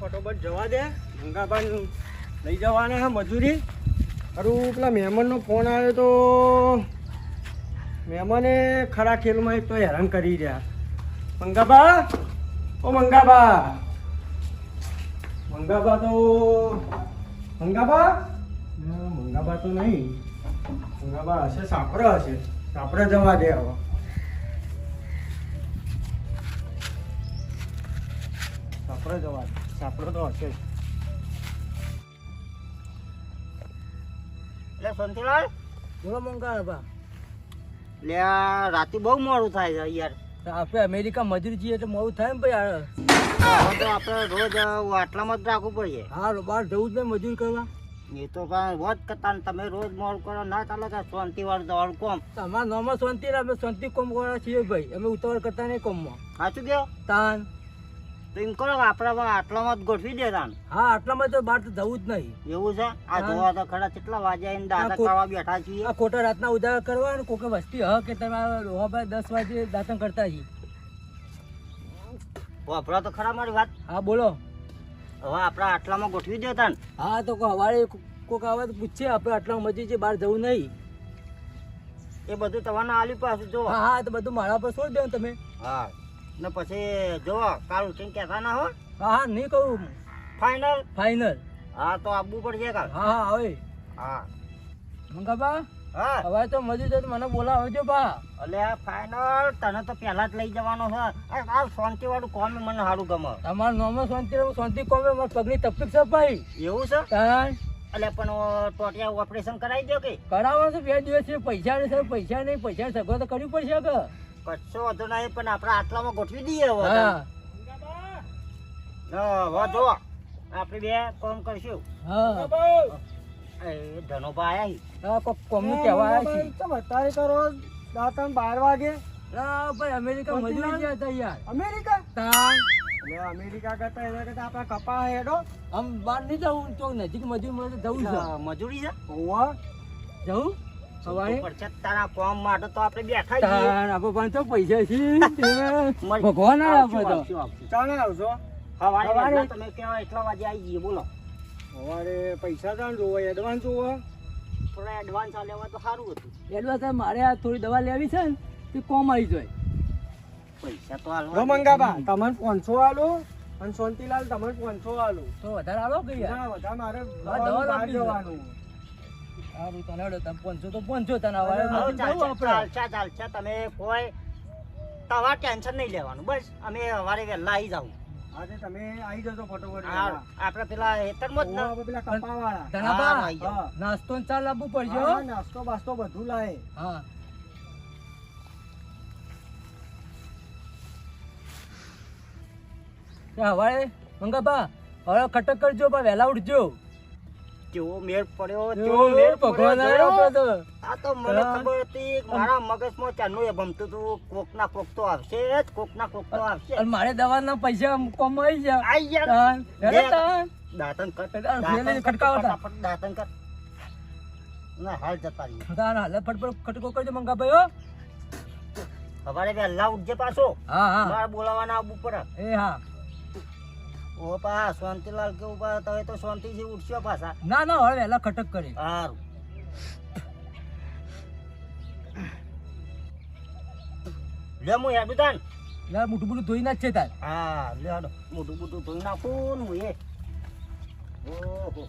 ફટોફટ જવા દે. ગંગાભાઈ લઈ જવાના હે મજૂરી. અરું પેલા મહેમાનનો ફોન આવ્યો તો મહેમાને ખરા ખેલમાં એક તો હેરાન કરી રહ્યા. મંગાબા ઓ મંગાબા મંગાબા તો મંગાબા મંગાબા તો નહીં. મંગાબા હશે, સાપરા હશે. સાપરા જવા દે હવે. સાપરા જવા દે. સાપરો તો હશે. એટલે સંતીલાલ. બોલો મંગાબા લે આ રાતે બહુ મોડું થાય છે યાર. આપણે અમેરિકા મજૂરી જઈએ તો મોડું થાય ને ભાઈ તો આપણે રોજ આટલામાં જ રાખવું પડે હા બહાર જવું જ નહીં મજૂર કરવા. એ તો રોજ કરતા તમે રોજ મોડ કરો ના ચાલે કે શાંતિ વાળું દવાળું કોમ. તમારા નોમાં શાંતિ અમે શાંતિ કોમ વાળા છીએ ભાઈ. અમે ઉતાવળ કરતા નહીં કોમમાં. સાચું કહો? તાન. તો એમ કરો કે આટલામાં જ ગોઠવી દે તાન હા આટલામાં તો બહાર તો જવું જ નહીં. એવું છે? આ જોવા તો ખરા કેટલા વાગ્યા આવીને દાદા કરવા બેઠા છીએ. આ ખોટા રાતના ઉજાગર કરવા અને કોકે વસ્તી હ કે તમે આ દસ વાગે દાતન કરતા છીએ વાપરો તો ખરા મારી વાત. હા બોલો. હવે આપણા આટલામાં ગોઠવી દે તાન હા તો હવારે કોક આવે તો પૂછશે આપણે આટલા મજી છે બહાર જવું નહીં. એ બધું તમારે આલી પાસે જો હા હા તો બધું મારા પર છોડી દો તમે. હા. ને પછી જો કાલ ઉઠીને કહેતા ના હો? હા હા નહીં કહું. ફાઇનલ ફાઇનલ હા તો આવવું પડશે કાલ. હા હા હવે. હા. મંગાબા હા. હવે તો મજૂર તો મને બોલાવજો બા. એટલે આ ફાઇનલ તને તો પહેલા જ લઈ જવાનો છે. આ શાંતિ વાળું કોમ મને સારું ગમે. તમારા નોમાં શાંતિ શાંતિ કોમે મારા પગની તકલીફ છે ભાઈ. એવું છે? એટલે પણ ટોટિયા ઓપરેશન કરાવી દો કે? કરાવવાનું બે દિવસ પૈસા નહીં પૈસા નહીં પૈસા સગવડ તો કરવી પડશે કે કશો વાંધો નહીં પણ આપણે આટલામાં ગોઠવી દઈએ હવે હા. હા, હવે જો આપણે બે કોમ કરશું. હા. આયા હા કોમનું કહેવા આવ્યા કરો દાંતણ બાર વાગે. ના ભાઈ અમેરિકા મજૂરી ગયા હતા યાર. અમેરિકા? અમેરિકા કરતા એના કરતા આપણે કપા હેડો. આમ બહાર નહીં જવું તો નજીક મજૂરી મળે જવું છે. મજૂરી છે? જવું તારા કોમ માટે તો આપણે બેઠા છીએ. પણ તો પૈસા છે. ભગવાન તો આવશું, આવશું. ચાલે આવશો સવારે. તમે કેવા એટલા વાગે આવી જઈએ બોલો. સવારે પૈસા તાણ જોવો એડવાન્સ જોવો. થોડા એડવાન્સ લેવા તો સારું હતું. એડવાન્સ મારે આ થોડી દવા લેવી છે ને તે કોમ આવી જાય. પૈસા તો હાલવા જો મંગાબા તમને પાંચસો આલો અને શાંતિલાલ તમને પાંચસો આલો. તો વધારે આવો કે વધારે મારે દવા જવાનું. સારું તને હેડો તમે પહોંચો તો પહોંચો તને ચાલશે, ચાલશે. તમે કોઈ તમારે ટેન્શન નહીં લેવાનું બસ. અમે સવારે વહેલા આવી જાઉં. આજે તમે આવી જજો ફટોફટ આપણે પેલા હેતરમાં જ પેલા કપા વાળા ધનાબા નાસ્તો ને ચા લાવવું પડશે નાસ્તો બાસ્તો બધું લાય. હા. હવે હવારે મંગાબા હવે કટક કરજો બા વહેલા ઉઠજો. કેવો મેળ પડ્યો જો, મેળ ભગવાન આવ્યો તો. આ તો મને ખબર હતી મારા મગજમાં ચાનું એ ભમતું હતું. કોક ના કોક તો આવશે જ કોક ના કોક તો આવશે અને મારે દવાના પૈસા કોમ આવી ગયા. આઈ. તાન. દાંતન કર. દાંતન. ફટાફટ દાંતન કર. ના હાલ જતા રહીએ. તાન હાલે ફટફટ કટકો કરજો મંગાભાઈ હો. સવારે વહેલા ઉઠજે પાછો. હા હા. મારે બોલાવાના આવવું પડે એ હા. ઓ પા શાંતિલાલ કે ઊભા તમે તો શાંતિથી ઉઠશો પાછા. ના ના હવે વહેલા ખટક કરી સારું લે હું હેડું તાન લે મોટું મોટું ધોઈ નાખ છે તાર. હા લે હેડો મોટું મોટું ધોઈ નાખું ને હું એ. ઓહો.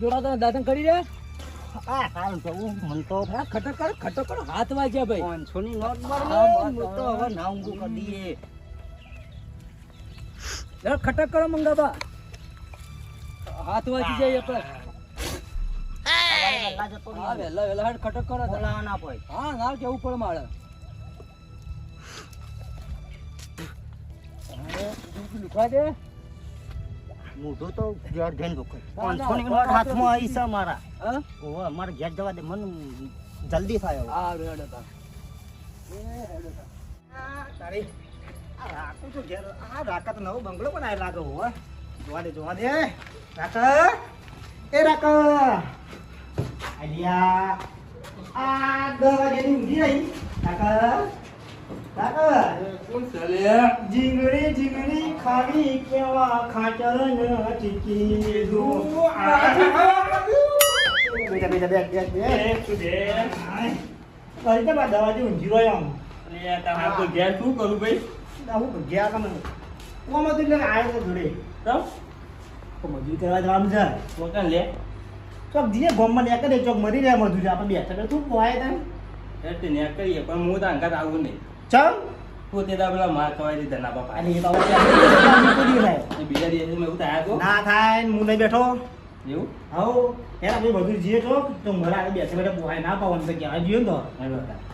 જોડા તને દાતન કરી દે આ હાલ જવું મન તો હા ખટક કર ખટક કર હાથ વાગ્યા ભાઈ. પાંચસોની નોટ માર હા, હું તો હવે ના ઊંઘું કરી દઈએ યાર ખટક કરો મંગાબા હાથ વાગી જાય હા! હાડ ખટક કરો તાર. પડે. હા ના કેવું પડે મારે લુખવા દે? મોઢું તો ઘેર જઈને દુખે ના, પાંચસોની ના, નોટ હાથમાં આવી છે મારા હા? ઓહો મારે ઘેર જવા દે મને જલ્દી થાય હા રેડો આ તારી. આ રાખું છું ઘેર. આ રાકા તો નવો બંગલો પણ આ લાગે હો. જોવા દે જોવા દે. રાકા એ રાકા. અલ્યા આ દવા જેની ઊંઘી રહી. ચાલે જીંગડી જીંગડી ખાવી કેવા ખાચર ન ટીકી દો બેટા બેટા બેટ બેટ બેટ કરી દે દવાથી ઊંઘી રહ્યો આમ શું કરું ભાઈ આવું ગયા તમે કોમ હતું એટલે આવ્યો તો જોડે તો મજૂરી કરવા જવાનું છે પોતાને લે. ચોક જીએ ગોમમાં લે કરે ચોક મરી રહ્યા મજૂરી આપણે બેઠા તું પોહાય તને એટલે ને કરીએ પણ હું તો આવું નહીં ચમ? પોતે તો પેલા માર ખવાય દીધા. ના બાપા અને એ તો બીજા દિવસે મેં એવું થયા તો? ના થાય ને હું નહીં બેઠો. એવું? આવો એના ભાઈ બધું જીએ છો તો મારા આગળ બેસે બેઠા પોહાય ના પાવાનું તો કહેવાય જોઈએ ને તો.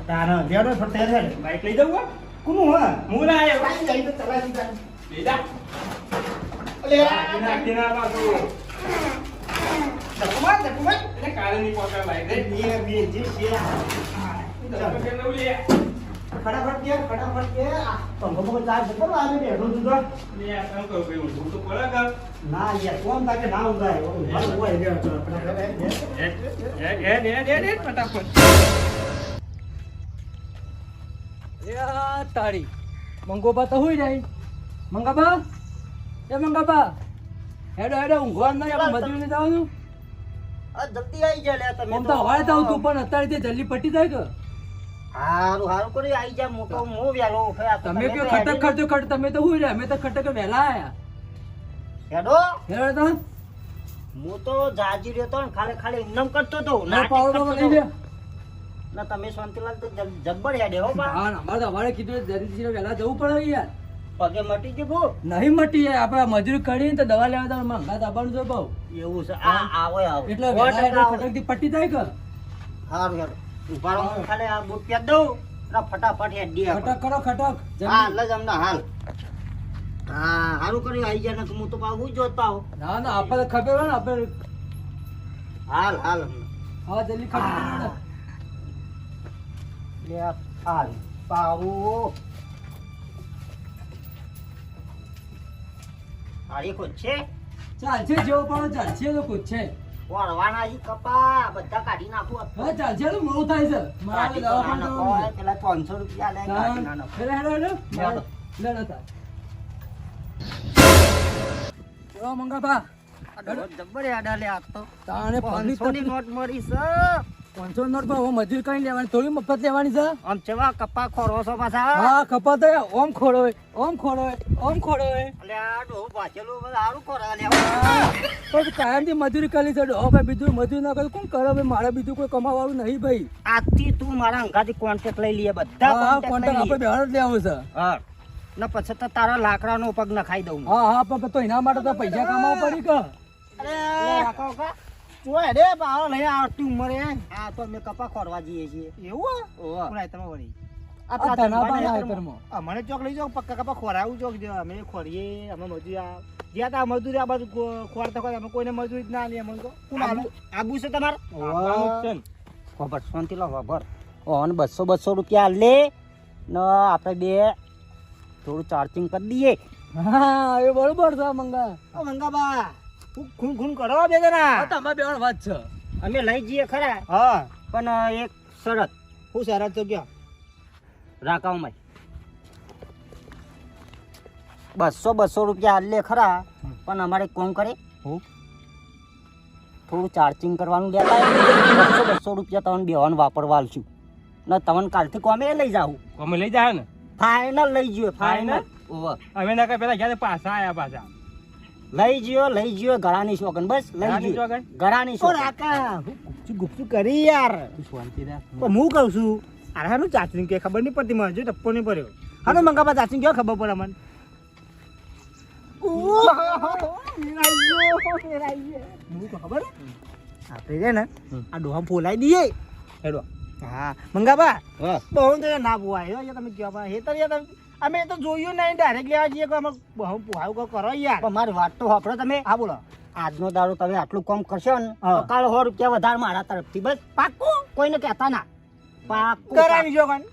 તારે જેડો તૈયાર છે બાઈક લઈ જાઉં કોનું હા? હું ના આવ્યો. કાંઈ જાય તો ચલાવી જાય. બેટા અલે નાખી નાખી ના પાછું. ધક્કુમાર, ધક્કુમાર. એટલે કાલે ની પહોંચાય બાઈક. રે. બે બે જે છે તમે કે નવું લે. ફટાફટ કે ફટાફટ કે. આ પંખો પંખો ચાર છે બરાબર આજે બેઠો છું તો લે, આ કામ કરો ભાઈ, હું તો પડે કર ના યાર કોણ તાકે ના ઊંઘાય ઊંઘાય હોય બે ફટાફટ એ એ ફટાફટ. એ તારી મંગોબા તો હુઈ જાય. મંગાબા? એ મંગાબા. હેડો હેડો ઊંઘવા નહીં આપણે મજૂરી જવાનું. આ જલ્દી આવી જા લે તમે તો હવારે તો તું પણ અત્યારે તે જલ્દી પટી જાય કે. હારું હારું કરી આવી જા મોટો મો વેલો ઉઠ્યા તમે કયો ખટક ખર્ચો ખર્ચ તમે તો હુઈ રહ્યા અમે તો ખટક વેલા આયા. હેડો. હેડો તો. હું તો જાજી રહ્યો તો ખાલી ખાલી ઇન્નમ કરતો તો ના પાવડો કરતો લઈ લે ના તમે શાંતિલાલ તો જબ્બર હેડે હો બા. હા અમારે તો હવારે કીધું વહેલા જવું પડે યાર. પગે મટી જગો નહીં મટી આપણે મજૂરી કરીને તો દવા લેવા તો મંગા દાબાનું જો બહુ. એવું છે. આ આવો આવો. એટલે સો વહેલા ટકા એટલે આવો. ખટકથી પટી જાય કે? હારું હેડો ઊભા રહો હું ખાલી આ બૂટ પહેર દઉં ને ફટાફટ હેડી. ખટક કરો ખટક. હા. હાલ જ હમણાં હાલ. હા હારું કર્યું આવી જાય ને હું તો પાછું જોતા હોઉં ના ના આપણે ખબર હોય ને આપણે હાલ હાલ. હા જલ્દી ખબર. લે હાલ. પાવો. કોણ છે. ચાલશે જેવો પણ ચાલશે કુછ છે. વળવાના ઈ કપા બધા કાઢી નાખું હવે ચાલશે તો મોડું થાય છે મારે તો. પેલા 300 રૂપિયા લે. હેડો. લે, લે, તાર. ચલો, મંગાભા. જબ્બર યાદ આલે આ તો. તાણે પબ્લિક 500 ની નોટ મળી છે પાંચસો નોટ પર હવે મજૂરી કઈ લેવાની થોડી મફત લેવાની છે. આમ ચેવા કપા ખોરો છો પાછા? હા હોય, ઓમ ખોડો ઓમ ખોડો ઓમ. આ પાછેલું ખોરા લેવા. પણ કાયમથી મજૂરી કરી છે ભાઈ બીજું મજૂર ના કરે કોણ કરે? ભાઈ મારે બીજું કોઈ કમાવાનું નહીં ભાઈ. આજથી તું મારા અંગાથી કોન્ટેક્ટ લઈ લઈએ બધા લઈએ. આપણે બહાર જ લેવું છે. હા. ને પછી તો તારા લાકડાનો પગ નખાઈ દઉં હા. હા પણ તો એના માટે તો પૈસા કમાવા પડી કે. અરે જોય રે બાળો લઈને આવતી ઉંમરે. આ તો અમે કપા ખોરવા જઈએ છીએ. એવું ઓવા તમે વળી. આ ધનાભાના ખેતરમાં. મને ચોક લઈ જાઓ પક્કા કપા ખોરાવું ચોક જો અમે ખોરીએ અમે મજૂરી આ જ્યાં તા મજૂરી આ બાજુ ખોરતા ખોરતા અમે કોઈને મજૂરી જ ના લે અમને તો. કોણ આબુ છે તમારે? ખબર શાંતિ લો ખબર. ઓન બસો બસો રૂપિયા લે ને આપણે બે થોડું ચાર્જિંગ કરી દઈએ. હા એ બરોબર છે મંગા. મંગા મંગાબા. ખૂન ખૂન કરો બે જણા તમારે બે વાત છે. અમે લઈ જઈએ ખરા. હા. પણ એક શરત. હું શરત તો કયો? માય બસો બસો રૂપિયા હાલ લે ખરા પણ અમારે કોમ કરે. હું. થોડું ચાર્જિંગ કરવાનું દેતા બસો બસો રૂપિયા તમને બેવાનું વાપરવા છું ને તમને કાલથી કોમે લઈ જાવ કોમે લઈ જાય ને? ફાઇનલ લઈ જઈએ ફાઇનલ? અમે ના કઈ પેલા ગયા પાછા આયા પાછા? લઈ જયો લઈ ગયો ગળાની શોકન બસ લઈ શોગન? ગળાની શોગન રાકા ગુપચું ગુપચું કરી યાર. શાંતિ રાખ. પણ હું કહું છું અરે હાનું ચાચી કે ખબર નહીં પડતી મને જો ટપ્પો નહીં પડ્યો. હાનું મંગાપા ચાચી કેવો ખબર પડે મને? ખબર? આપણે છે ને આ ડોહા ફોલાઈ દઈએ. હેડો. હા મંગાપા હા. બહુ તો ના પોવાય તમે પણ હેતર યાર તમે- અમે તો જોયું નહીં ડાયરેક્ટ લેવા જઈએ કે અમે બહુ કો કરો યાર. પણ મારી વાત તો સાંભળો તમે. હા બોલો. આજનો દાડો તમે આટલું કામ કરશો ને તો કાલ સો રૂપિયા વધારે મારા તરફથી બસ. પાક્કું? કોઈને કહેતા ના. પાક્કું કરાવી જો કોણ.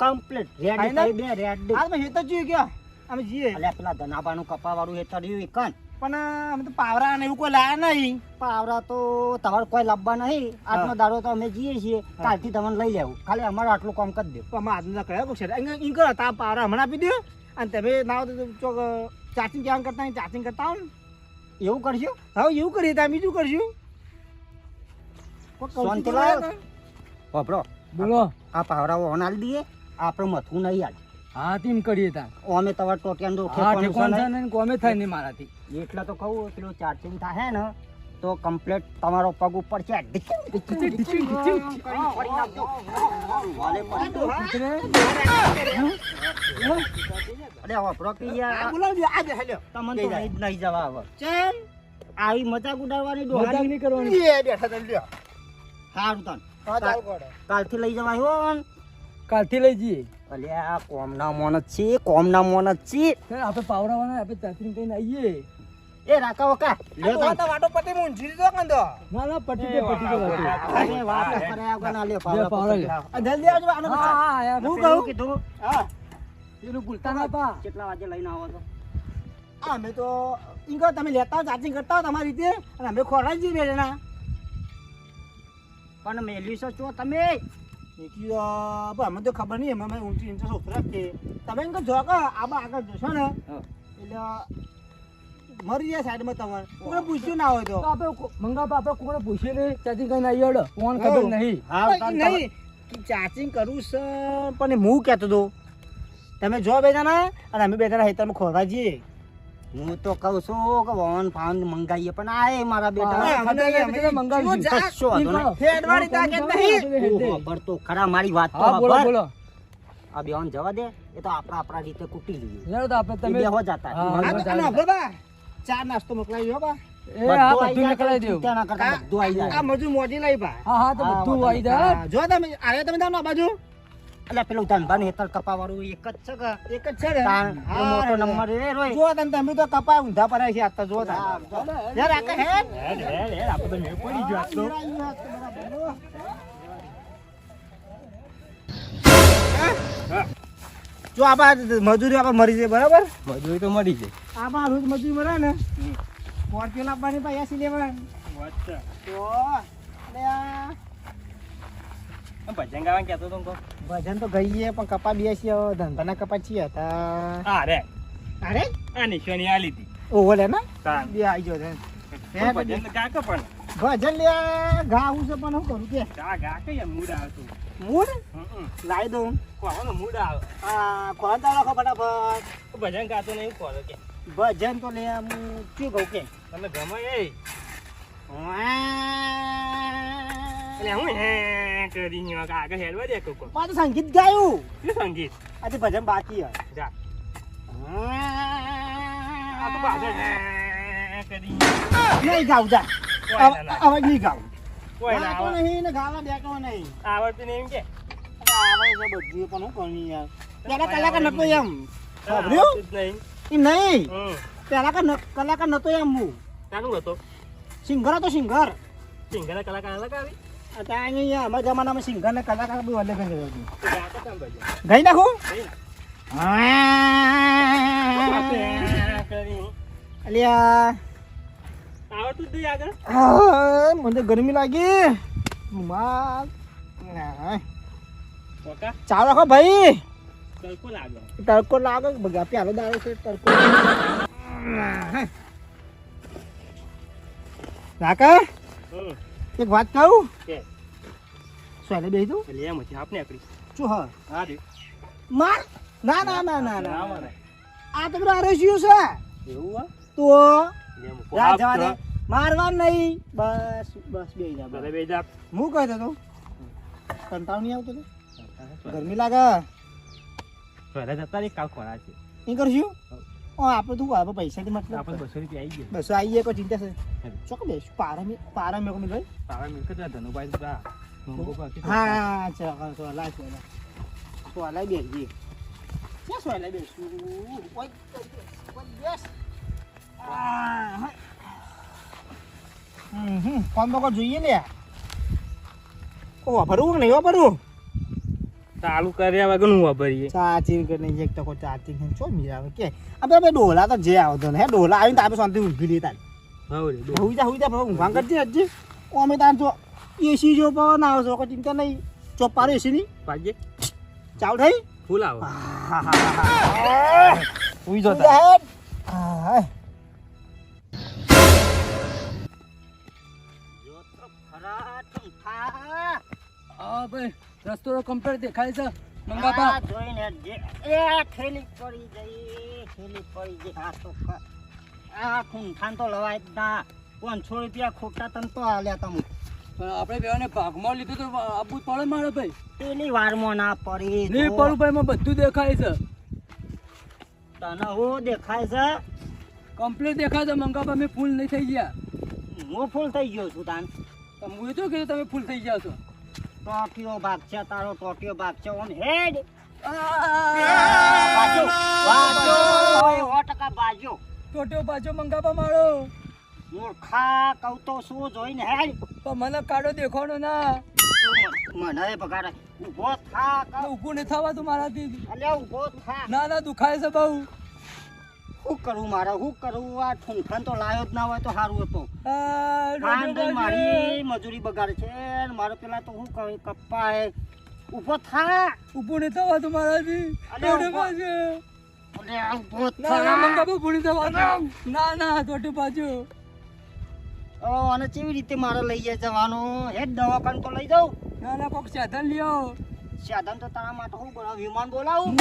કમ્પ્લીટ રેડી બે રેડી આ તો હેતર જોયું કયો અમે જઈએ. અલ્યા પેલા ધનાબાનું કપાવાળું હેતર રહ્યું એક પણ અમે તો પાવરા ને એવું કોઈ લાયા નહીં. પાવરા તો તમારે કોઈ લાવવા નહીં. આજનો દાડો તો અમે જઈએ છીએ. કાલથી તમને લઈ લેવું. ખાલી અમારે આટલું કામ કરી દે. તો અમે આજનો કયા છે અહીંયા કરો તા પાવરા હમણાં આપી દો અને તમે ના તો ચાર્જિંગ કેમ કરતા ચાર્જિંગ કરતા હો એવું કરશું? હવે એવું કરીએ તો બીજું કરશું? શાંતિ લાવો. બોલો. આ પાવરાઓ ઓન આલી દઈએ. આપણે મથું નહીં આજ હા તેમ કરીએ તા અમે તમારે ટોટિયાનું તો હા ઠેકવાનું છે ને. કોમે થાય નહીં મારાથી. એટલા એટલે તો કહું પેલું ચાર્જિંગ થાય ને તો કમ્પ્લેટ તમારો પગ ઉપર છે. અરે વાપરો કે યાર. તમને તો નહીં નહીં જવા હવે આવી મજાક ઉડાડવાની મજાક ડોહાની? નહીં કરવાની. એ બેઠા તમે લ્યો. સારું તન. કાલથી લઈ જવાય હો ને. કાલથી લઈ જઈએ. અલ્યા કોમના મોન જ છે કોમના મોન જ છે. આપણે પાવરાવાના આપણે ચાચરી કહીને આવીએ. એ રાકા વકા લ્યો તો વાટો પટી મૂંઝી દીધો કંદો. ના ના પટી દે પટી દે અરે વાત કર્યા વગર ના લ્યો પાવડા પાવડા પકડી લ્યો. લાવો. આ જલ્દી આવજો આનો હા હા આયા. હું કહું? કહું કીધું હા. પેલું ભૂલતા ના પા. કેટલા વાગે લઈને આવો છો? આ અમે તો તમે લેતા ચાર્જિંગ કરતા હો તમારી રીતે અને અમે ખોરાક જઈએ રેના પણ મેલ્યું છો તમે અમે તો ખબર નહીં અમે ઊંચી ઊંચા છોકરા કે તમે એમ જો કે આગળ જશો ને. એટલે મરી જાય સાઈડમાં તમારે. કોઈ પૂછ્યું ના હોય તો. આપણે આપણે કોને પૂછીએ નહીં? ચાચરી કઈ નહીં હળો કોણ ખબર નહીં. હા પણ નહીં. ચાચી કરું છે પણ હું કહેતો હતો તમે જો બે જણા અને અમે બે જણા હેતરમાં ખોરવા જઈએ. હું તો કહું છું કે વન ફાન મંગાઈએ પણ આ મારા બેટા ખબર. તું ખરા મારી વાત તો બોલો બોલો. આ બેન જવા દે. એ તો આપણા આપણા રીતે કૂટી લઈએ. હેડો તો આપણે તમે હો જતા. આ બા, ચા નાસ્તો મોકલાવી હો બા. એ હા બધું નીકળાઈ જાય, દેવું. ચિંતા કરતા, બધું આઈ જાય. આ મજૂર મોજી લઈ બા. હા હા તો બધું આવી જાય. જો તમે આવ્યા તમે બાજુ. એટલે પેલું ધનભાન હેતર કપાવાળું એક જ છે કે? એક જ છે ને? તાણ એ હા, મોટો નંબર એ રોય. જો તમે તો કપા ઊંધા પડાય છે આજ તો જો. હા, જો. યાર આ કઈ હેડ? જો આપણે મજૂરી આપણે મરી જાય બરાબર? મજૂરી તો મળી જાય. આપણે રોજ મજૂરી મળે ને? સ્કોર્પિયો લાવવાની પાછી એસી લેવા તો અલે આ ભજન ગાવા કહેતો તો ભજન તો ગઈએ પણ કપા બેસી હવે ધંધાના કપા છીએ હતા. અરે અરે? આ નિશાની આલી લીધી ઓહો લે ને. બે આવી ગયો છે ભજન કા પણ. ભજન લે ગાવું છે પણ હું કરું કે? ગા ગા કે મૂડ આવતું મૂડ? લાવી દઉં. કોનો મૂડ આવે? આ કોણ તારો ફટાફટ. ભજન ગાતો નહીં કોનો કે. ભજન તો લે હું શું કહું કે? તમે ગમે એ. હું હું? હે કરી આગળ હેડવા દે કોકો. પાછું સંગીત ગાયું. શું સંગીત? આજે ભજન બાકી હે જા. આ તો કરી નહીં ગાઉં જા. ના ના. નહીં ગાઉં કોઈ ના ગાતો આવે. નહીં ને ગાવા નહીં. આવડતું નહીં એમ કે? છે બધું પણ હું યાર. પેલા કલાકાર નતો એમ. સાંભળ્યું? નહીં. નહીં. પેલા કલાકાર નતો એમ હું. ચાલુ હતો સિંગર હતો સિંગર. સિંગર કલાકાર અલગ આવી? અમારા જમાનામાં સિંગર ને કલાકાર બી અલગ જ ગઈ નાખું અલ્યા મને ગરમી લાગી માં રાખો ભાઈ તડકો લાગે પ્યાલો દાડો છે તડકો હમ એક વાત કહું? કે? સોલે બે તું એટલે એમ હતી આપને આપણી શું હા હા રે. માર? ના ના ના ના ના આ તો બધું અરેસિયું છે. એવું હા તો જા જવા દે મારવા નહીં. બસ બસ બે જા બસ. બે જા. હું કહી દઉં કંટાળ નહીં આવતો ગરમી લાગે. ભલે જતા રે કાલ ખોરા છે. એ કરશું? આપણે તું આપણે પૈસાથી મતલબ આપણે બસો રૂપિયા આવી ગયા. બસો આવી ગયા કોઈ ચિંતા છે? ચોક બે પારા મેં પારા મેં કોમી ભાઈ તારા મિલકત આ ધનુભાઈ તા મંગો બાકી તો હા સોલા સોલા સોલા બેસજી. ક્યાં સોલા બેસું? ઓય, ઓય, બેસ. હમ હમ. કોણ તો જોઈએ ને ઓ કે નહીં વાપરવું ચાલુ કર્યા વગર હું વાપરીએ ચાચી કરીને એક ટકો ચાચી છે ચો મી આવે કે આપણે બે ડોલા તો જે આવતો ને હે ડોલા આવીને તો આપણે શાંતિ ઊંઘી લેતા હવે હુઈ જા હુઈ જા ઊંઘા કરજે હજી. અમે તાર જો એસી જો પવન આવે છે કોઈ ચિંતા નહીં. ચોપ પાડો એસી ની. પાજે ચાવ થઈ? ફૂલ આવો. જો તો ખરા ભાઈ. રસ્તો કમ્પ્લીટ દેખાય છે. મંગાપા જોઈને એ થેલી પડી ગઈ થેલી પડી ગઈ. આ તો આ આ ખાન તો લવાય ના. પાંચસો રૂપિયા ખોટા તન તો આલ્યા તમે. પણ આપણે બેવાને ભાગમાં લીધું તો આપવું પડે મારે ભાઈ. પેલી વારમાં ના પડી નહીં પડું ભાઈ માં બધું દેખાય છે. તને હું દેખાય છે? કમ્પ્લીટ દેખાય છે મંગાપા મેં ફૂલ નહીં થઈ ગયા. હું ફૂલ થઈ ગયો છું તાન. તમે હું તો કીધું તમે ફૂલ થઈ ગયા છો. ટોટિયો ભાગ છે તારો ટોટિયો ભાગ છે ઓન હેડ. બાજુ બાજુ ઓય સો ટકા બાજુ. ટોટ્યો પાછો મંગાબા મારો. મૂર્ખા કહું તો શું જોઈને હેડ. પણ મને કાઢો દેખાડો ના. તું મને પગાર ઊભો થા ઊભું નહીં થવાતું મારાથી. અલ્યા ઊભો થા. ના ના દુખાય છે બહુ. શું કરું મારે? શું કરું? આ ઠુંઠણ તો લાયો જ ના હોય તો સારું હતું મારી મજૂરી બગાડે છે. મારે પેલા તો શું કહે કપ્પા ઊભો થા. ઊભું નહીં થવાતું મારાથી અલ્યા, ટોટ્યો ઊભો. પાછો અલ્યા ઊભો ના ના થા મંગાબા ઊભું નહીં થવાતું ના ના ટોટ્યો પાછો ઓ અને કેવી રીતે મારે લઈ જાય જવાનું? હેડ દવાખાને તો લઈ જાઉં? ના ના કોક સાધન લ્યો. સાધન તો તારા માટે શું બોલાવું વિમાન બોલાવું?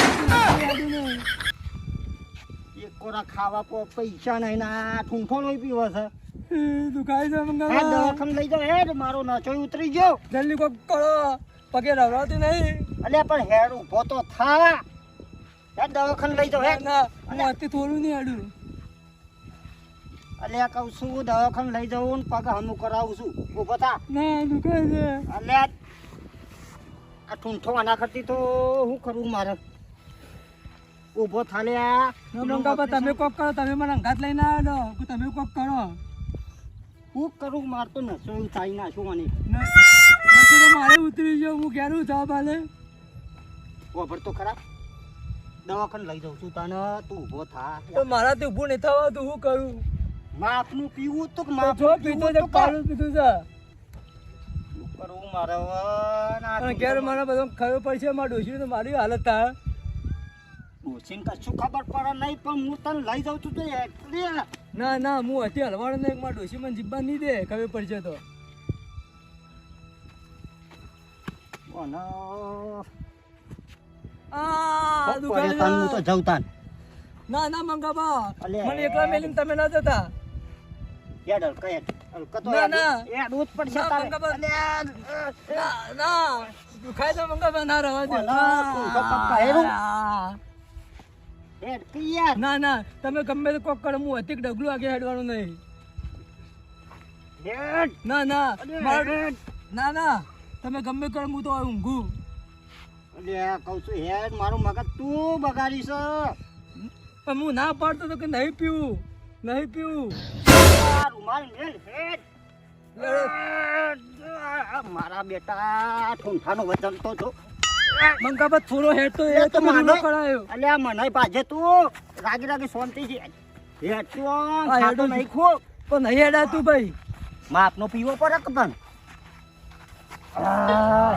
એક કોરા ખાવા પો પૈસા નહીં ના ઠૂંઠો નહીં પીવો છે. દુખાય છે દવાખાને લઈ જાઉં હેડ મારો નચોય ઉતરી ગયો. જલ્દી કોક કરો. પગે રવરાતું નહીં. અલ્યા પણ હેડ ઊભો તો થા. હેડ દવાખાને લઈ જાઉં હેડ. ના હું આથી થોડું નહીં આડું અલ્યા કહું છું દવાખાને લઈ જાઉં ને પગ હમું કરાવું છું. ઊભો થા. ના દુખાય છે. અલ્યા આ ઠૂંઠો આના કરતી તો શું કરવું મારે? ઊભો થા લ્યા ના તમે કોક કરો તમે મને અંગાત લઈને આવ્યો તમે કોક કરો. હું કરું? માર તો નસો થાય નાખું મને. ના તો મારે ઉતરી ગયો. હું ક્યારે ઉઠાવ પાલે તો ખરા. દવાખાને લઈ જાઉં છું તને તું ઊભો થા. પણ મારાથી ઊભું નહીં થવાતું હું કરું? માપનું પીવું તો કે જો પીવું પીધું છે તો કર. પાલું પીધું છે. શું કરવું મારે ઘેર મને બધો ખબર પડશે મારા ડોશી તો મારી હાલત થાય કશું ખબર પડે નહીં પણ હું તને લઈ જાઉં છું તો એટલે. ના ના હું હતી હલવાડો નહીં મારા મને નહીં દે ખબર પડશે તો. ના ના મંગાબા મને એકલા મેલીને તમે ના જતા. હેડ હલકા હલકા તો ના, ના. જ પડશે ના, તારે. ના ના. દુખાય તો મંગાબા ના રવા દે. ઓલા, તું તો પપ્પા હેરું. આ. હેડ કે યાર. ના ના તમે ગમે તે કોક કરો હું હતી ડગલું આગળ હેડવાનું નહીં. ના ના ના ના તમે ગમે કરો હું તો ઊંઘું અલ્યા, કહું છું હેડ મારું મગજ તું બગાડીશ પણ હું ના પાડતો તો કે નહીં પીવું નહીં પીવું રૂમાલ મેલ હેડ મારા બેટા ઠુંઠાનું વજન તો જો મંગાબા થોડો હેડ તો એ તો તો મને. કરાયો આ મને પાજે તું. રાગી રાગી શાંતિથી હેડ તું ખાતો હેડું નહીં ખો. પણ નહીં હેડાતું ભાઈ. માપનો પીવો પડે કે પણ? આ.